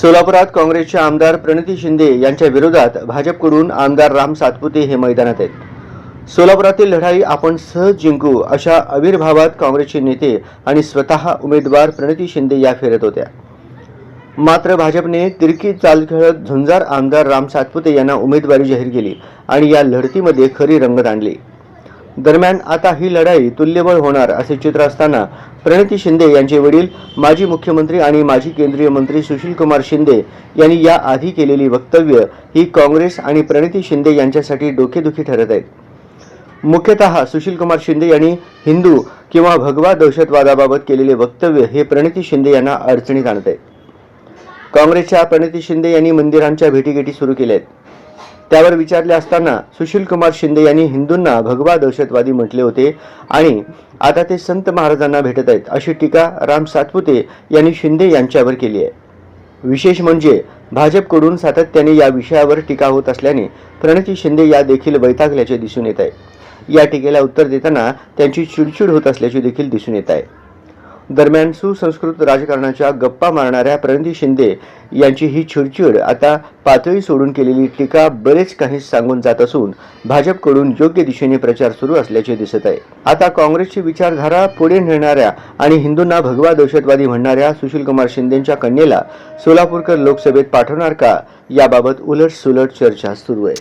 सोलापुरात काँग्रेसचे आमदार प्रणिती शिंदे यांच्या विरोधात भाजपकडून आमदार राम सातपुते हे मैदानात आहेत. सोलापुरातील लढाई आपण सहज जिंकू अशा आविर्भावात काँग्रेसचे नेते आणि स्वतः उमेदवार प्रणिती शिंदे या फिरत होत्या. मात्र भाजपने तिरकी चाल खेळत झुंजार आमदार राम सातपुते यांना उमेदवारी जाहीर केली आणि या लढतीमध्ये खरी रंगत आणली. दरम्यान आता ही लढाई तुल्यबळ होणार असे चित्र असताना प्रणिती शिंदे यांचे वडील माजी मुख्यमंत्री आणि माजी केंद्रीय मंत्री सुशीलकुमार शिंदे यांनी या आधी केलेली वक्तव्य ही काँग्रेस आणि प्रणिती शिंदे यांच्यासाठी डोकेदुखी ठरत आहेत. मुख्यतः सुशीलकुमार शिंदे यांनी हिंदू किंवा भगवा दहशतवादाबाबत केलेले वक्तव्य हे प्रणिती शिंदे यांना अडचणीत आणत आहे काँग्रेसच्या प्रणिती शिंदे यांनी मंदिरांच्या भेटीगेटी सुरू केल्या आहेत त्यावर विचारले असताना सुशील कुमार शिंदे यांनी हिंदूंना भगवा दहशतवादी म्हटले होते आणि आता ते संत महाराजांना भेटत आहेत अशी टीका राम सातपुते यांनी शिंदे यांच्यावर केली आहे. विशेष म्हणजे भाजपकडून सातत्याने या विषयावर टीका होत असल्याने प्रणिती शिंदे या देखील वैतागल्याचे दिसून येत आहे. या टीकेला उत्तर देताना त्यांची चिडचिड होत असल्याचे देखील दिसून येत आहे. दरम्यान सुसंस्कृत राजकारणाच्या गप्पा मारणाऱ्या प्रणिती शिंदे यांची ही चिडचिड आता पातळी सोडून केलेली टीका बरेच काही सांगून जात असून भाजपकडून योग्य दिशेने प्रचार सुरू असल्याचे दिसत आहे. आता काँग्रेसची विचारधारा पुढे नेणाऱ्या आणि हिंदूंना भगवा दहशतवादी म्हणणाऱ्या सुशीलकुमार शिंदेच्या कन्येला सोलापूरकर लोकसभेत पाठवणार का? याबाबत उलट सुलट चर्चा सुरू आहे.